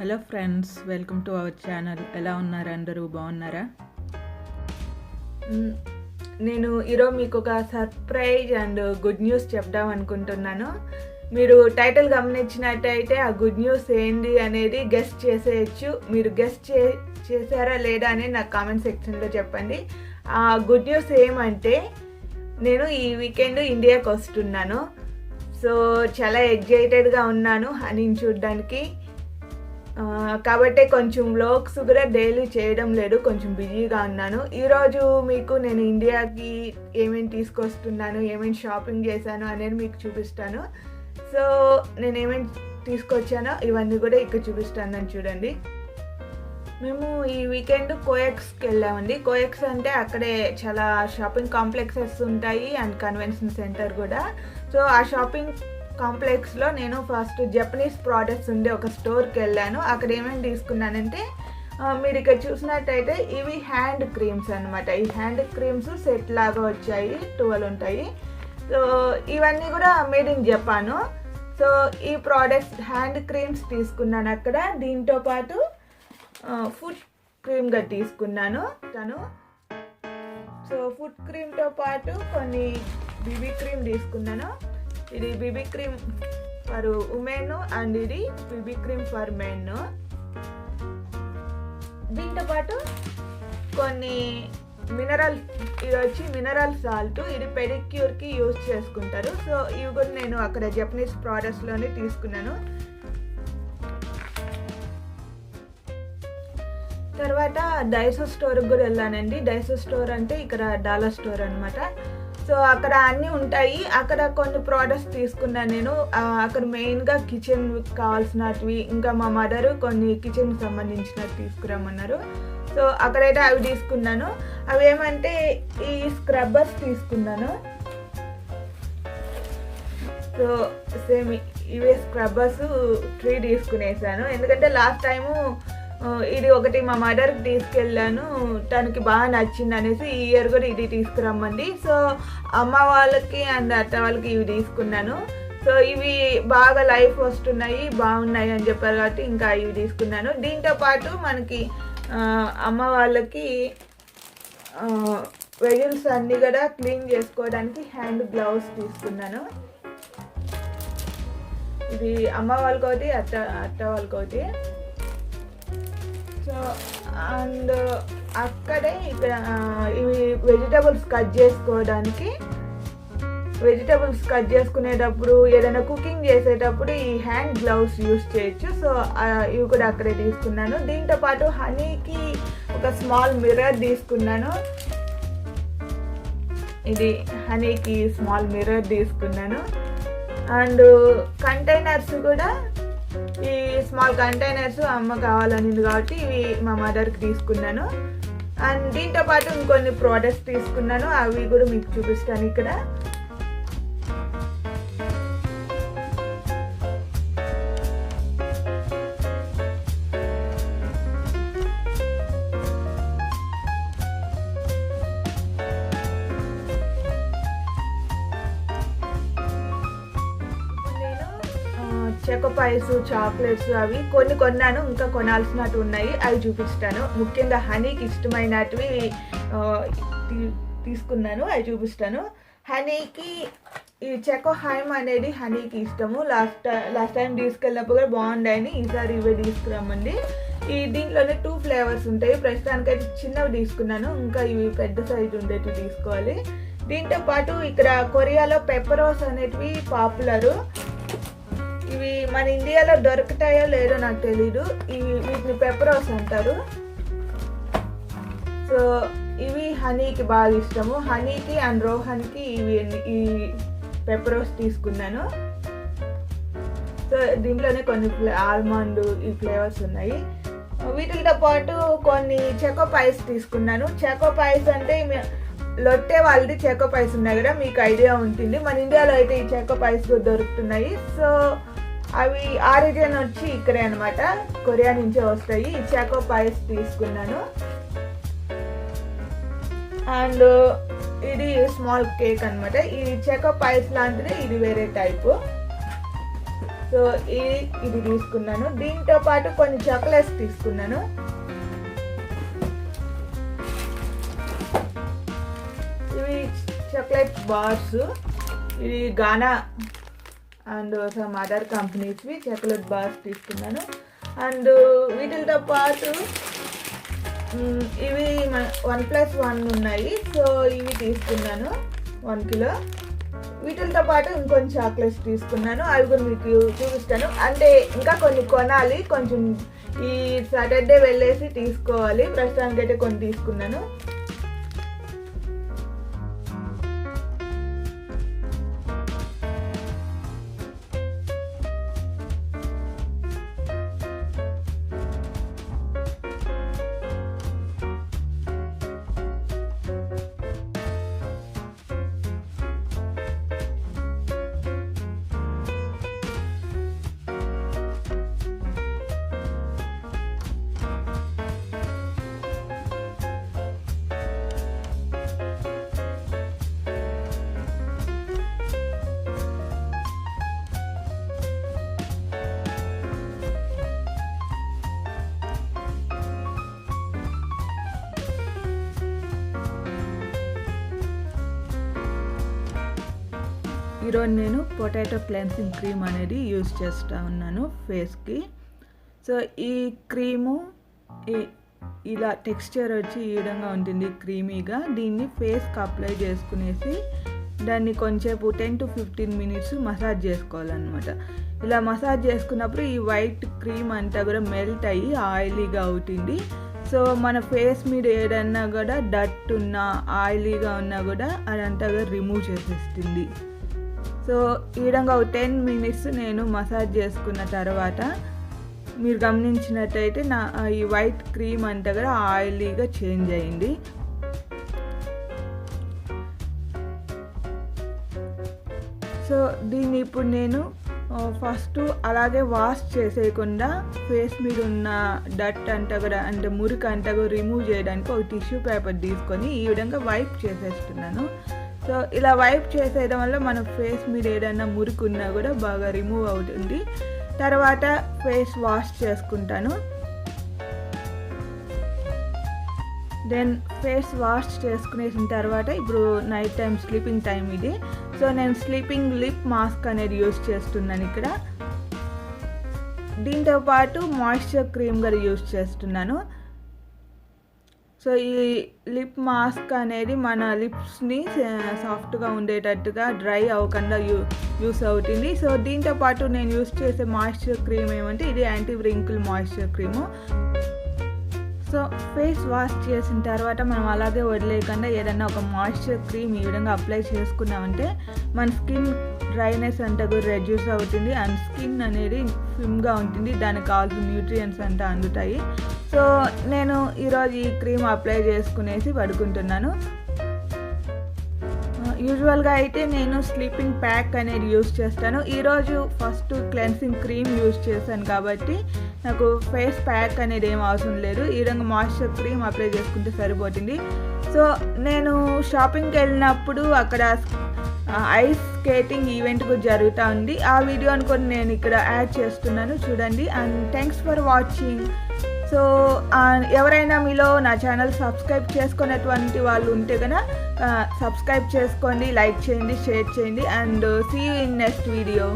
Hello friends welcome to our channel. ఎలా ఉన్నారు అందరూ? బాగున్నారా? నేను ఈరోజు మీకు ఒక సర్ప్రైజ్ అండ్ గుడ్ న్యూస్ చెప్దాం అనుకుంటున్నాను. మీరు టైటిల్ గమనించినట్టయితే ఆ గుడ్ న్యూస్ ఏంటి అనేది గెస్ట్ చేసేయచ్చు. మీరు గెస్ట్ చే చేశారా లేదా అనేది నాకు కామెంట్ సెక్షన్లో చెప్పండి. ఆ గుడ్ న్యూస్ ఏమంటే నేను ఈ వీకెండ్ ఇండియాకి వస్తున్నాను. సో చాలా ఎగ్జైటెడ్గా ఉన్నాను హనీని చూడడానికి. కాబట్టి కొంచెం లోక్స్ కూడా డైలీ చేయడం లేదు కొంచెం బిజీగా ఉన్నాను. ఈరోజు మీకు నేను ఇండియాకి ఏమేమి తీసుకొస్తున్నాను ఏమేమి షాపింగ్ చేశాను అనేది మీకు చూపిస్తాను. సో నేను ఏమేమి తీసుకొచ్చానో ఇవన్నీ కూడా ఇక్కడ చూపిస్తాను చూడండి. మేము ఈ వీకెండ్ కోయక్స్కి వెళ్ళామండి. కోయక్స్ అంటే అక్కడే చాలా షాపింగ్ కాంప్లెక్సెస్ ఉంటాయి అండ్ కన్వెన్షన్ సెంటర్ కూడా. సో ఆ షాపింగ్ కాంప్లెక్స్లో నేను ఫస్ట్ జపనీస్ ప్రోడక్ట్స్ ఉండే ఒక స్టోర్కి వెళ్ళాను. అక్కడ ఏమేమి తీసుకున్నానంటే మీరు ఇక్కడ చూసినట్టయితే ఇవి హ్యాండ్ క్రీమ్స్ అనమాట ఈ హ్యాండ్ క్రీమ్స్ సెట్ లాగా వచ్చాయి ట్వెల్వ్ ఉంటాయి. సో ఇవన్నీ కూడా మేడ్ ఇన్ జపాను. సో ఈ ప్రోడక్ట్స్ హ్యాండ్ క్రీమ్స్ తీసుకున్నాను అక్కడ. దీంతో పాటు ఫుడ్ క్రీమ్గా తీసుకున్నాను తను. సో ఫుడ్ క్రీమ్తో పాటు కొన్ని బీబీ క్రీమ్ తీసుకున్నాను. ఇది BB cream for women and ఇది బీబీ క్రీమ్ ఫర్ మెన్ దీంతో పాటు కొన్ని మినరల్ ఇది వచ్చి మినరల్ సాల్ట్ ఇది పెడిక్యూర్కి యూజ్ చేసుకుంటారు. సో ఇవి కూడా నేను అక్కడ జపనీస్ ప్రోడక్ట్స్లోనే తీసుకున్నాను. తర్వాత డైసో స్టోర్కి కూడా వెళ్ళానండి. డైసో స్టోర్ అంటే ఇక్కడ డాలర్ స్టోర్ అనమాట సో అక్కడ అన్నీ ఉంటాయి. అక్కడ కొన్ని ప్రోడక్ట్స్ తీసుకున్నాను నేను. అక్కడ మెయిన్గా కిచెన్ కావాల్సినవి ఇంకా మా మదర్ కొన్ని కిచెన్కి సంబంధించినవి తీసుకురమ్మన్నారు. సో అక్కడైతే అవి తీసుకున్నాను. అవి ఏమంటే ఈ స్క్రబ్బర్స్ తీసుకున్నాను. సో సేమ్ ఇవే స్క్రబ్బర్స్ త్రీ తీసుకునేసాను. ఎందుకంటే లాస్ట్ టైము ఇది ఒకటి మా మదర్కి తీసుకెళ్ళాను. తనకి బాగా నచ్చింది అనేసి ఈ ఇయర్ కూడా ఇది తీసుకురమ్మండి సో అమ్మ వాళ్ళకి అండ్ అత్త వాళ్ళకి ఇవి తీసుకున్నాను. సో ఇవి బాగా లైఫ్ వస్తున్నాయి బాగున్నాయి అని చెప్పారు కాబట్టి ఇంకా ఇవి తీసుకున్నాను. దీంతో పాటు మనకి అమ్మ వాళ్ళకి వెజిల్స్ అన్నీ కూడా క్లీన్ చేసుకోవడానికి హ్యాండ్ గ్లౌస్ తీసుకున్నాను. ఇది అమ్మ వాళ్ళకి అత్త అత్త వాళ్ళకి సో అండ్ అక్కడే ఇక్కడ ఇవి వెజిటబుల్స్ కట్ చేసుకోవడానికి వెజిటబుల్స్ కట్ చేసుకునేటప్పుడు ఏదైనా కుకింగ్ చేసేటప్పుడు ఈ హ్యాండ్ గ్లౌస్ యూస్ చేయొచ్చు. సో ఇవి కూడా అక్కడే తీసుకున్నాను. దీంతో పాటు హనీకి ఒక స్మాల్ మిర్రర్ తీసుకున్నాను. ఇది హనీకి స్మాల్ మిర్రర్ తీసుకున్నాను. అండ్ కంటైనర్స్ కూడా ఈ స్మాల్ కంటైనర్స్ అమ్మ కావాలనింది కాబట్టి ఇవి మా మదర్కి తీసుకున్నాను. అండ్ దీంతో పాటు ఇంకొన్ని ప్రోడక్ట్స్ తీసుకున్నాను. అవి కూడా మీకు చూపిస్తాను ఇక్కడ. చెకోపైస్ చాక్లెట్స్ అవి కొన్ని కొన్నాను ఇంకా కొనాల్సినట్టు ఉన్నాయి. అవి చూపిస్తాను. ముఖ్యంగా హనీకి ఇష్టమైనటివి తీ- తీసుకున్నాను. అవి చూపిస్తాను. హనీకి ఈ చెకో హైమ్ అనేది హనీకి ఇష్టము. లాస్ట్ లాస్ట్ టైం తీసుకెళ్ళినప్పుడు కూడా బాగుండాయని ఈసారి ఇవే తీసుకురమ్మండి. ఈ దీంట్లోనే టూ ఫ్లేవర్స్ ఉంటాయి. ప్రస్తుతానికైతే చిన్నవి తీసుకున్నాను. ఇంకా ఇవి పెద్ద సైజు ఉండేటివి తీసుకోవాలి. దీంతో పాటు ఇక్కడ కొరియాలో పెప్పరోస్ అనేటివి పాపులరు. ఇవి మన ఇండియాలో దొరుకుతాయో లేదో నాకు తెలీదు. ఇవి వీటిని పెప్పరోస్ అంటారు. సో ఇవి హనీకి బాగా ఇష్టము. హనీకి అండ్ రోహన్కి ఇవి ఈ పెప్పరోస్ తీసుకున్నాను. సో దీంట్లోనే కొన్ని ఆల్మండ్ ఈ ఫ్లేవర్స్ ఉన్నాయి. వీటితో పాటు కొన్ని చెకో పైస్ తీసుకున్నాను. చెకో పైస్ అంటే లొట్టే వాళ్ళది చెకో పైస్ ఉన్నాయి కదా మీకు ఐడియా ఉంటుంది. మన ఇండియాలో అయితే ఈ చెకో పైస్ దొరుకుతున్నాయి. సో అవి ఆరిజిన్ వచ్చి ఇక్కడే అనమాట కొరియా నుంచే వస్తాయి. ఇచ్చాకో పాయస్ పైస్ తీసుకున్నాను. అండ్ ఇది స్మాల్ కేక్ అనమాట ఇది చెకో పైస్ లాంటిది ఇది వేరే టైపు. సో ఇది ఇది తీసుకున్నాను. దీంతో పాటు కొన్ని చాక్లెట్స్ తీసుకున్నాను. ఇవి చాక్లెట్ బార్స్. ఇది గానా అండ్ సమ్ అదర్ కంపెనీస్వి చాక్లెట్ బార్స్ తీసుకున్నాను. అండ్ వీటితో పాటు ఇవి వన్ ప్లస్ వన్ ఉన్నాయి. సో ఇవి తీసుకున్నాను వన్ కిలో. వీటితో పాటు ఇంకొన్ని చాక్లెట్స్ తీసుకున్నాను. అవి కూడా మీకు చూపిస్తాను. అంటే ఇంకా కొన్ని కొనాలి. కొంచెం ఈ సాటర్డే వెళ్ళేసి తీసుకోవాలి. ప్రస్తుతానికైతే కొన్ని తీసుకున్నాను. ఈరోజు నేను పొటాటో క్లెన్సింగ్ క్రీమ్ అనేది యూస్ చేస్తూ ఉన్నాను ఫేస్కి. సో ఈ క్రీము ఈ- ఇలా టెక్స్చర్ వచ్చి ఈ విధంగా ఉంటుంది క్రీమీగా. దీన్ని ఫేస్కి అప్లై చేసుకునేసి దాన్ని కొంచెంసేపు ten to fifteen minutes massage చేసుకోవాలన్నమాట. ఇలా మసాజ్ చేసుకున్నప్పుడు ఈ వైట్ క్రీమ్ అంతా కూడా మెల్ట్ అయ్యి ఆయిలీగా అవుతుంది. సో మన ఫేస్ మీద ఏదన్నా కూడా డట్ ఉన్నా ఆయిలీగా ఉన్నా కూడా అదంతా కూడా రిమూవ్ చేసేస్తుంది. సో ఈ విధంగా ఒక టెన్ మినిట్స్ నేను మసాజ్ చేసుకున్న తర్వాత మీరు గమనించినట్టయితే నా ఈ వైట్ క్రీమ్ అంతా కూడా ఆయిలీగా చేంజ్ అయింది. సో దీన్ని ఇప్పుడు నేను ఫస్ట్ అలాగే వాష్ చేసేయకుండా ఫేస్ మీద ఉన్న డట్ అంతా కూడా అంటే మురికి అంతా కూడా రిమూవ్ చేయడానికి ఒక టిష్యూ పేపర్ తీసుకొని ఈ విధంగా వైప్ చేసేస్తున్నాను. సో ఇలా వైప్ చేసేయడం వల్ల మన ఫేస్ మీద ఏదైనా మురికి ఉన్నా కూడా బాగా రిమూవ్ అవుతుంది. తర్వాత ఫేస్ వాష్ చేసుకుంటాను. దెన్ ఫేస్ వాష్ చేసుకునేసిన తర్వాత ఇప్పుడు నైట్ టైం స్లీపింగ్ టైం ఇది. సో నేను స్లీపింగ్ లిప్ మాస్క్ అనేది యూస్ చేస్తున్నాను ఇక్కడ. దీంతో పాటు మాయిశ్చర్ క్రీమ్ కూడా యూస్ చేస్తున్నాను. సో ఈ లిప్ మాస్క్ అనేది మన లిప్స్ని సాఫ్ట్గా ఉండేటట్టుగా డ్రై అవ్వకుండా యూ యూస్ అవుతుంది. సో దీంతో పాటు నేను యూస్ చేసే మాయిశ్చర్ క్రీమ్ ఏమంటే ఇది anti wrinkle moisture cream. So face wash చేసిన తర్వాత మనం అలాగే వదిలేయకుండా ఏదైనా ఒక మాయిశ్చర్ క్రీమ్ ఈ విధంగా అప్లై చేసుకున్నామంటే మన స్కిన్ డ్రైనెస్ అంతా కూడా రెడ్యూస్ అవుతుంది. అండ్ స్కిన్ అనేది ఫిమ్గా ఉంటుంది. దానికి కావాల్సిన న్యూట్రియంట్స్ అంతా అందుతాయి. సో నేను ఈరోజు ఈ క్రీమ్ అప్లై చేసుకునేసి పడుకుంటున్నాను. యూజువల్గా అయితే నేను స్లీపింగ్ ప్యాక్ అనేది యూస్ చేస్తాను. ఈరోజు ఫస్ట్ క్లెన్సింగ్ క్రీమ్ యూస్ చేశాను కాబట్టి నాకు ఫేస్ ప్యాక్ అనేది ఏం అవసరం లేదు. ఈ విధంగా మాయిశ్చర్ క్రీమ్ అప్లై చేసుకుంటే సరిపోతుంది. సో నేను షాపింగ్కి వెళ్ళినప్పుడు అక్కడ ఐస్ స్కేటింగ్ ఈవెంట్ కూడా జరుగుతూ ఉంది. ఆ వీడియోని కూడా నేను ఇక్కడ యాడ్ చేస్తున్నాను. చూడండి. And thanks for watching. So ఎవరైనా మీలో నా ఛానల్ సబ్స్క్రైబ్ చేసుకున్నటువంటి వాళ్ళు ఉంటే కనుక సబ్స్క్రైబ్ చేసుకోండి లైక్ చేయండి షేర్ చేయండి and see you in next video